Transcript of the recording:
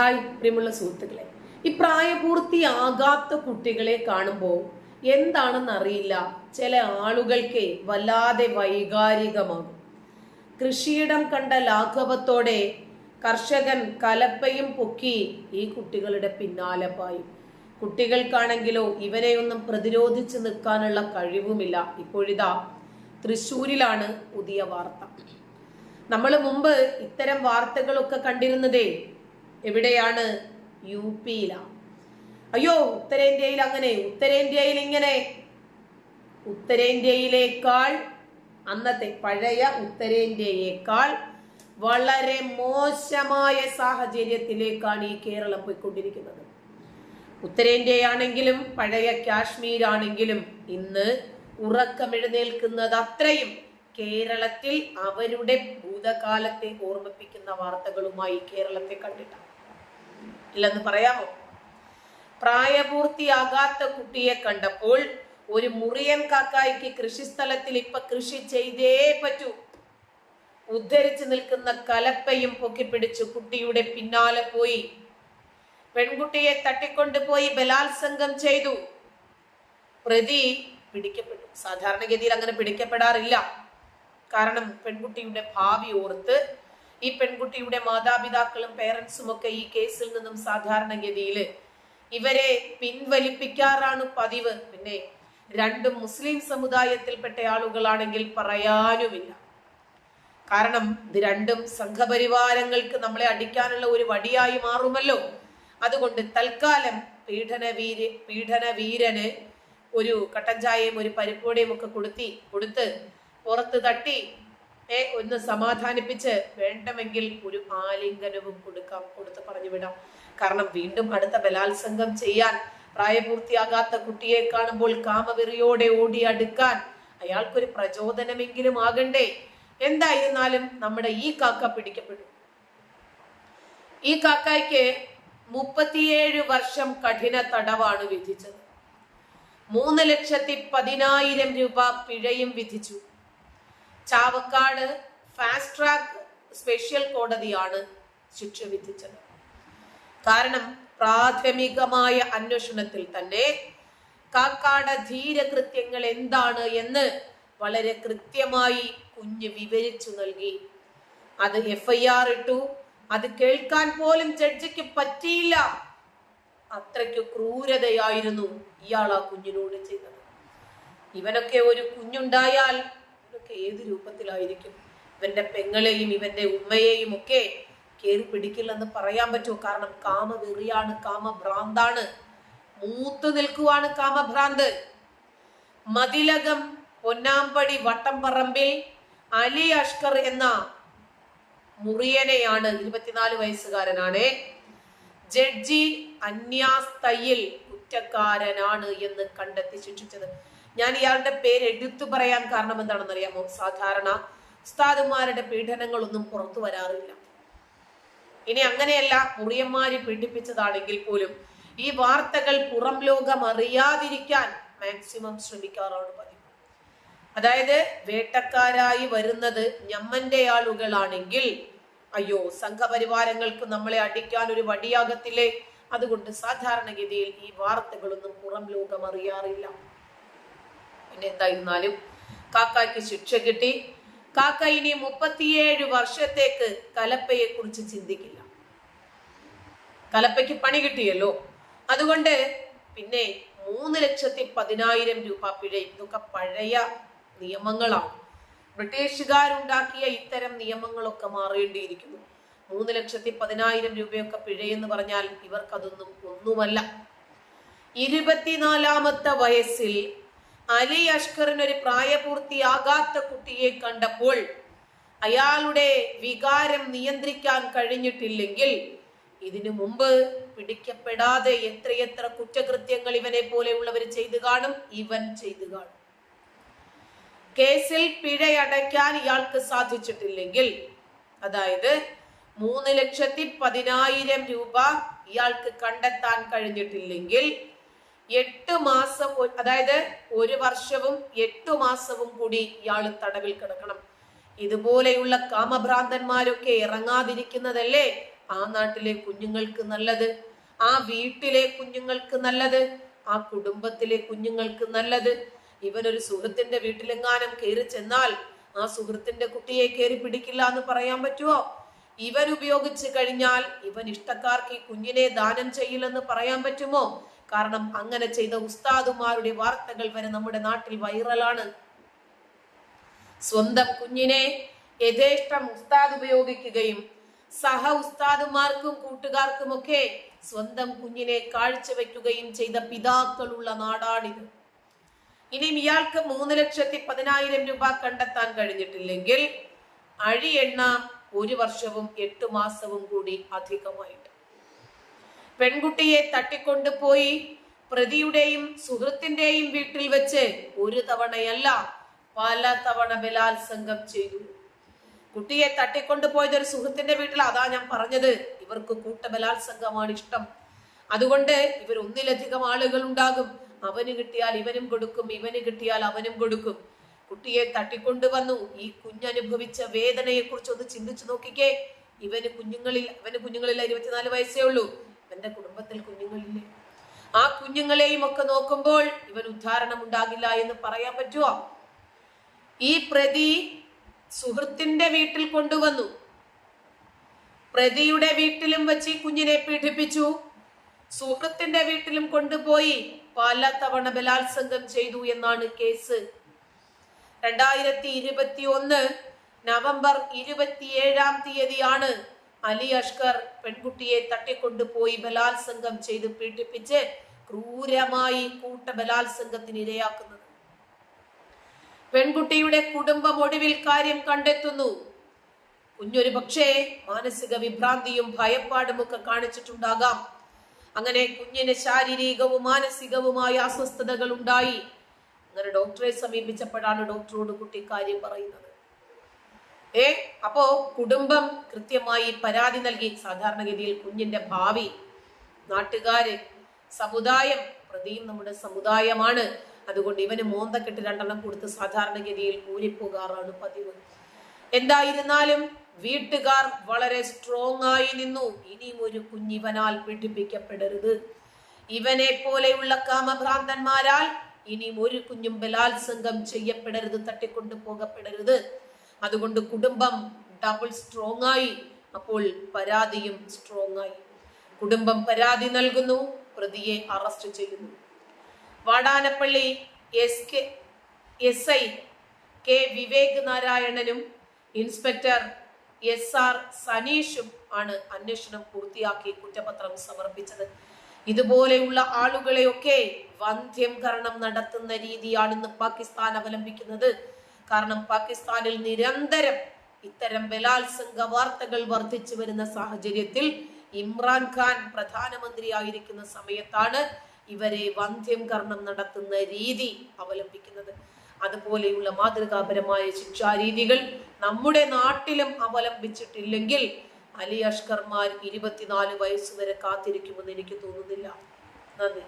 Hi പ്രിയമുള്ള സുഹൃത്തുക്കളെ. ഈ പ്രായപൂർത്തിയാകാത്ത കുട്ടികളെ കാണുമ്പോൾ എന്താണെന്നറിയില്ല. ചില ആളുകൾക്ക് വല്ലാതെ വൈകാരികമാകും. കൃഷിയിടം കണ്ട ലാഘവത്തോടെ കർഷകൻ കലപ്പയും പൊക്കി ഈ കുട്ടികളുടെ പിന്നാലെ പായും. കുട്ടികൾക്കാണെങ്കിലോ ഇവരെയൊന്നും പ്രതിരോധിച്ച് നിൽക്കാനുള്ള കഴിവുമില്ല. ഇപ്പോഴിതാ തൃശ്ശൂരിലാണ് പുതിയ വാർത്ത. നമ്മൾ മുമ്പ് ഇത്തരം വാർത്തകളൊക്കെ കണ്ടിരുന്നതേ എവിടെയാണ്? യു പിയിലാണ് അയ്യോ ഉത്തരേന്ത്യയിൽ അങ്ങനെ ഉത്തരേന്ത്യയിൽ ഇങ്ങനെ. ഉത്തരേന്ത്യയിലേക്കാൾ അന്നത്തെ പഴയ ഉത്തരേന്ത്യയേക്കാൾ വളരെ മോശമായ സാഹചര്യത്തിലേക്കാണ് ഈ കേരളം പോയിക്കൊണ്ടിരിക്കുന്നത്. ഉത്തരേന്ത്യയാണെങ്കിലും പഴയ കാശ്മീരാണെങ്കിലും ഇന്ന് ഉറക്കമെഴുന്നേൽക്കുന്നത് അത്രയും കേരളത്തിൽ അവരുടെ ഭൂതകാലത്തെ ഓർമ്മിപ്പിക്കുന്ന വാർത്തകളുമായി കേരളത്തെ കണ്ടിട്ടാണ്. ഇല്ലെന്ന് പറയാമോ? പ്രായപൂർത്തിയാകാത്ത കുട്ടിയെ കണ്ടപ്പോൾ ഒരു മുറിയൻ കാക്കായ്ക്ക് കൃഷിസ്ഥലത്തിൽ ഇപ്പൊ കൃഷി ചെയ്തേ പറ്റൂ. ഉദ്ധരിച്ചു നിൽക്കുന്ന കലപ്പയും പൊക്കി പിടിച്ചു കുട്ടിയുടെ പിന്നാലെ പോയി. പെൺകുട്ടിയെ തട്ടിക്കൊണ്ടുപോയി ബലാത്സംഗം ചെയ്തു. പ്രതി പിടിക്കപ്പെട്ടു. സാധാരണഗതിയിൽ അങ്ങനെ പിടിക്കപ്പെടാറില്ല. കാരണം പെൺകുട്ടിയുടെ ഭാവി ഓർത്ത് ഈ പെൺകുട്ടിയുടെ മാതാപിതാക്കളും പേരൻസും ഒക്കെ ഈ കേസിൽ നിന്നും സാധാരണഗതിയിൽ ഇവരെ പിൻവലിപ്പിക്കാറാണ് പതിവ്. പിന്നെ രണ്ടും മുസ്ലിം സമുദായത്തിൽപ്പെട്ട ആളുകളാണെങ്കിൽ പറയാനുമില്ല. കാരണം ഇത് രണ്ടും സംഘപരിവാരങ്ങൾക്ക് നമ്മളെ അടിക്കാനുള്ള ഒരു വടിയായി മാറുമല്ലോ. അതുകൊണ്ട് തൽക്കാലം പീഡന വീര് പീഡന വീരന് ഒരു കട്ടൻ ചായയും ഒരു പരിപ്പോടിയും ഒക്കെ കൊടുത്തി കൊടുത്ത് പുറത്ത് തട്ടി ഒന്ന് സമാധാനിപ്പിച്ച് വേണ്ടമെങ്കിൽ ഒരു ആലിംഗനവും കൊടുക്കാം കൊടുത്ത് പറഞ്ഞു വിടാം. കാരണം വീണ്ടും അടുത്ത ബലാത്സംഗം ചെയ്യാൻ പ്രായപൂർത്തിയാകാത്ത കുട്ടിയെ കാണുമ്പോൾ കാമവെറിയോടെ ഓടി അടുക്കാൻ അയാൾക്കൊരു പ്രചോദനമെങ്കിലും ആകണ്ടേ? എന്തായിരുന്നാലും നമ്മുടെ ഈ കാക്ക പിടിക്കപ്പെട്ടു ഈ കാക്കയ്ക്ക് മുപ്പത്തിയേഴ് വർഷം കഠിന തടവാണ് വിധിച്ചത്. മൂന്ന് ലക്ഷത്തി പതിനായിരം രൂപ പിഴയും വിധിച്ചു. ചാവക്കാട് ഫാസ്റ്റ് ട്രാക്ക് സ്പെഷ്യൽ കോടതിയാണ് ശിക്ഷ വിധിച്ചത്. കാരണം പ്രാഥമികമായ അന്വേഷണത്തിൽ തന്നെ കാക്കാട ധീരകൃത്യങ്ങൾ എന്താണ് എന്ന് വളരെ കൃത്യമായി കുഞ്ഞ് വിവരിച്ചു നൽകി. അത് എഫ്ഐആർ ഇട്ടു. അത് കേൾക്കാൻ പോലും ജഡ്ജിക്ക് പറ്റിയില്ല. അത്രയ്ക്ക് ക്രൂരതയായിരുന്നു ഇയാൾ ആ കുഞ്ഞിനോട് ചെയ്തത്. ഇവനൊക്കെ ഒരു കുഞ്ഞുണ്ടായാൽ ഇവനൊക്കെ ഏത് രൂപത്തിലായിരിക്കും? ഇവന്റെ പെങ്ങളെയും ഇവന്റെ ഉമ്മയെയും ഒക്കെ കയറി പിടിക്കില്ലെന്ന് പറയാൻ പറ്റുമോ? കാരണം കാമവെറിയാണ് കാമഭ്രാന്താണ്. മൂത്തു നിൽക്കുവാണ് കാമഭ്രാന്ത്. മതിലകം പൊന്നാമ്പടി വട്ടംപറമ്പിൽ അലി അഷ്കർ എന്ന മുറിയനെയാണ് ഇരുപത്തിനാല് വയസ്സുകാരനാണ്. ജഡ്ജി അന്യാസ് തയ്യിൽ കുറ്റക്കാരനാണ് എന്ന് കണ്ടെത്തി ശിക്ഷിച്ചത്. ഞാൻ ഇയാളുടെ പേര് എടുത്തു പറയാൻ കാരണം എന്താണെന്ന് അറിയാമോ? സാധാരണ ഉസ്താദുമാരുടെ പീഡനങ്ങളൊന്നും പുറത്തു വരാറില്ല. ഇനി അങ്ങനെയല്ല മുറിയന്മാര് പീഡിപ്പിച്ചതാണെങ്കിൽ പോലും ഈ വാർത്തകൾ പുറം ലോകം അറിയാതിരിക്കാൻ മാക്സിമം ശ്രമിക്കാറാണ് പതിവ്. അതായത് വേട്ടക്കാരായി വരുന്നത് ഞമ്മന്റെ ആളുകളാണെങ്കിൽ അയ്യോ സംഘപരിവാരങ്ങൾക്ക് നമ്മളെ അടിക്കാൻ ഒരു വടിയാകത്തില്ലേ? അതുകൊണ്ട് സാധാരണഗതിയിൽ ഈ വാർത്തകളൊന്നും പുറം ലോകം അറിയാറില്ല. പിന്നെ എന്തായിരുന്നാലും കാക്കായ്ക്ക് ശിക്ഷ കിട്ടി. കാക്ക ഇനി മുപ്പത്തിയേഴ് വർഷത്തേക്ക് കലപ്പയെ കുറിച്ച് ചിന്തിക്കില്ല. കലപ്പയ്ക്ക് പണി കിട്ടിയല്ലോ. അതുകൊണ്ട് പിന്നെ മൂന്ന് ലക്ഷത്തി പതിനായിരം രൂപ പിഴ ഇതൊക്കെ പഴയ നിയമങ്ങളാണ്. ബ്രിട്ടീഷുകാരുണ്ടാക്കിയ ഇത്തരം നിയമങ്ങളൊക്കെ മാറേണ്ടിയിരിക്കുന്നു. മൂന്ന് ലക്ഷത്തി പതിനായിരം രൂപയൊക്കെ പിഴയെന്ന് പറഞ്ഞാൽ ഇവർക്കതൊന്നും ഒന്നുമല്ല. ഇരുപത്തിനാലാമത്തെ വയസ്സിൽ അലി അഷ്കറിന് ഒരു പ്രായപൂർത്തിയാകാത്ത കുട്ടിയെ കണ്ടപ്പോൾ അയാളുടെ വികാരം നിയന്ത്രിക്കാൻ കഴിഞ്ഞിട്ടില്ലെങ്കിൽ ഇതിനു മുമ്പ് പിടിക്കപ്പെടാതെ എത്രയെത്ര കുറ്റകൃത്യങ്ങൾ ഇവനെ പോലെയുള്ളവർ ചെയ്തു കാണും ഇവൻ ചെയ്തു കാണും. കേസിൽ പിഴയടയ്ക്കാൻ ഇയാൾക്ക് സാധിച്ചിട്ടില്ലെങ്കിൽ അതായത് മൂന്ന് ലക്ഷത്തി പതിനായിരം രൂപ ഇയാൾക്ക് കണ്ടെത്താൻ കഴിഞ്ഞിട്ടില്ലെങ്കിൽ എട്ട് മാസം അതായത് ഒരു വർഷവും എട്ടു മാസവും കൂടി ഇയാൾ തടവിൽ കിടക്കണം. ഇതുപോലെയുള്ള കാമഭ്രാന്തന്മാരൊക്കെ ഇറങ്ങാതിരിക്കുന്നതല്ലേ ആ നാട്ടിലെ കുഞ്ഞുങ്ങൾക്ക് നല്ലത്? ആ വീട്ടിലെ കുഞ്ഞുങ്ങൾക്ക് നല്ലത്? ആ കുടുംബത്തിലെ കുഞ്ഞുങ്ങൾക്ക് നല്ലത്? ഇവനൊരു സുഹൃത്തിന്റെ വീട്ടിലെങ്ങാനും കയറി ചെന്നാൽ ആ സുഹൃത്തിന്റെ കുട്ടിയെ കയറി പിടിക്കില്ല എന്ന് പറയാൻ പറ്റുമോ ഇവൻ ഉപയോഗിച്ച് കഴിഞ്ഞാൽ ഇവൻ ഇഷ്ടക്കാർക്ക് ഈ കുഞ്ഞിനെ ദാനം ചെയ്യില്ലെന്ന് പറയാൻ പറ്റുമോ? കാരണം അങ്ങനെ ചെയ്ത ഉസ്താദുമാരുടെ വാർത്തകൾ വരെ നമ്മുടെ നാട്ടിൽ വൈറലാണ്. സ്വന്തം കുഞ്ഞിനെ യഥേഷ്ടം ഉസ്താദ് ഉപയോഗിക്കുകയും സഹ ഉസ്താദുമാർക്കും കൂട്ടുകാർക്കും ഒക്കെ സ്വന്തം കുഞ്ഞിനെ കാഴ്ചവെക്കുകയും ചെയ്ത പിതാക്കളുള്ള നാടാണിത്. ഇനിയും ഇയാൾക്ക് മൂന്ന് ലക്ഷത്തി പതിനായിരം രൂപ കണ്ടെത്താൻ കഴിഞ്ഞിട്ടില്ലെങ്കിൽ അഴിയെണ്ണ ഒരു വർഷവും എട്ടു മാസവും കൂടി അധികമായിട്ട്. പെൺകുട്ടിയെ തട്ടിക്കൊണ്ടുപോയി പ്രതിയുടെയും സുഹൃത്തിന്റെയും വീട്ടിൽ വെച്ച് ഒരു തവണയല്ല പല തവണ ബലാത്സംഗം ചെയ്തു. കുട്ടിയെ തട്ടിക്കൊണ്ടുപോയത് ഒരു സുഹൃത്തിന്റെ വീട്ടിൽ അതാ ഞാൻ പറഞ്ഞത് ഇവർക്ക് കൂട്ട ബലാത്സംഗമാണ് ഇഷ്ടം. അതുകൊണ്ട് ഇവർ ഒന്നിലധികം ആളുകൾ ഉണ്ടാകും. അവന് കിട്ടിയാൽ ഇവനും കൊടുക്കും ഇവന് കിട്ടിയാൽ അവനും കൊടുക്കും. കുട്ടിയെ തട്ടിക്കൊണ്ടുവന്നു ഈ കുഞ്ഞനുഭവിച്ച വേദനയെ കുറിച്ച് ഒന്ന് ചിന്തിച്ചു നോക്കിക്കേ. ഇവന് കുഞ്ഞുങ്ങളിൽ അവന് കുഞ്ഞുങ്ങളിൽ ഇരുപത്തിനാല് വയസ്സേ ഉള്ളൂ. ഇവന്റെ കുടുംബത്തിൽ കുഞ്ഞുങ്ങളില്ലേ? ആ കുഞ്ഞുങ്ങളെയും ഒക്കെ നോക്കുമ്പോൾ ഇവൻ ഉദ്ധാരണം ഉണ്ടാകില്ല എന്ന് പറയാൻ പറ്റുമോ ഈ പ്രതി സുഹൃത്തിന്റെ വീട്ടിൽ കൊണ്ടുവന്നു. പ്രതിയുടെ വീട്ടിലും വെച്ച് കുഞ്ഞിനെ പീഡിപ്പിച്ചു. സുഹൃത്തിന്റെ വീട്ടിലും കൊണ്ടുപോയി പല തവണ ബലാത്സംഗം ചെയ്തു എന്നാണ് കേസ്. രണ്ടായിരത്തി ഇരുപത്തി ഒന്ന് നവംബർ ഇരുപത്തിയേഴാം തീയതിയാണ് അലി അഷ്കർ പെൺകുട്ടിയെ തട്ടിക്കൊണ്ടുപോയി ബലാത്സംഗം ചെയ്ത് പീഡിപ്പിച്ച് ക്രൂരമായി കൂട്ട ബലാത്സംഗത്തിന് ഇരയാക്കുന്നത്. പെൺകുട്ടിയുടെ കുടുംബം ഒടുവിൽ കാര്യം കണ്ടെത്തുന്നു. കുഞ്ഞൊരു പക്ഷേ മാനസിക വിഭ്രാന്തിയും ഭയപ്പാടും ഒക്കെ കാണിച്ചിട്ടുണ്ടാകാം. അങ്ങനെ കുഞ്ഞിന് ശാരീരികവും മാനസികവുമായ അസ്വസ്ഥതകൾ ഉണ്ടായി. അങ്ങനെ ഡോക്ടറെ സമീപിച്ചപ്പോഴാണ് ഡോക്ടറോട് കുട്ടി കാര്യം പറയുന്നത്. ഏ? അപ്പോ കുടുംബം കൃത്യമായി പരാതി നൽകി സാധാരണഗതിയിൽ കുഞ്ഞിന്റെ ഭാവി നാട്ടുകാര് സമുദായം പ്രതിയും നമ്മുടെ സമുദായമാണ്. അതുകൊണ്ട് ഇവന് മോന്തക്കെട്ട് രണ്ടെണ്ണം കൊടുത്ത് സാധാരണഗതിയിൽ ഊരിപ്പോകാറാണ് പതിവ്. എന്തായിരുന്നാലും വീട്ടുകാർ വളരെ സ്ട്രോങ് ആയി നിന്നു. ഇനിയും ഒരു കുഞ്ഞിവനാൽ പീഡിപ്പിക്കപ്പെടരുത്. ഇവനെ പോലെയുള്ള കാമഭ്രാന്തന്മാരാൽ ഇനിയും ഒരു കുഞ്ഞും ബലാത്സംഗം ചെയ്യപ്പെടരുത് തട്ടിക്കൊണ്ടു പോകപ്പെടരുത് അതുകൊണ്ട് കുടുംബം ഡബിൾ സ്ട്രോങ് ആയി. അപ്പോൾ പരാതിയും സ്ട്രോങ് ആയി. കുടുംബം പരാതി നൽകുന്നു പ്രതിയെ അറസ്റ്റ് ചെയ്യുന്നു. Vadanappally S K S I K Vivek നാരായണനും inspector S R സനീഷും ആണ് അന്വേഷണം പൂർത്തിയാക്കി കുറ്റപത്രം സമർപ്പിച്ചത്. ഇതുപോലെയുള്ള ആളുകളെയൊക്കെ വന്ധ്യംകരണം നടത്തുന്ന രീതിയാണ് ഇന്ന് പാകിസ്ഥാൻ അവലംബിക്കുന്നത് കാരണം പാകിസ്ഥാനിൽ നിരന്തരം ഇത്തരം ബലാത്സംഗ വാർത്തകൾ വർദ്ധിച്ചു വരുന്ന സാഹചര്യത്തിൽ ഇമ്രാൻഖാൻ പ്രധാനമന്ത്രിയായിരിക്കുന്ന സമയത്താണ് ഇവരെ വന്ധ്യം കർണം നടത്തുന്ന രീതി അവലംബിക്കുന്നത്. അതുപോലെയുള്ള മാതൃകാപരമായ ശിക്ഷാരീതികൾ നമ്മുടെ നാട്ടിലും അവലംബിച്ചിട്ടില്ലെങ്കിൽ അലി അഷ്കർമാർ ഇരുപത്തിനാല് വയസ്സുവരെ കാത്തിരിക്കുമെന്ന് എനിക്ക് തോന്നുന്നില്ല. നന്ദി.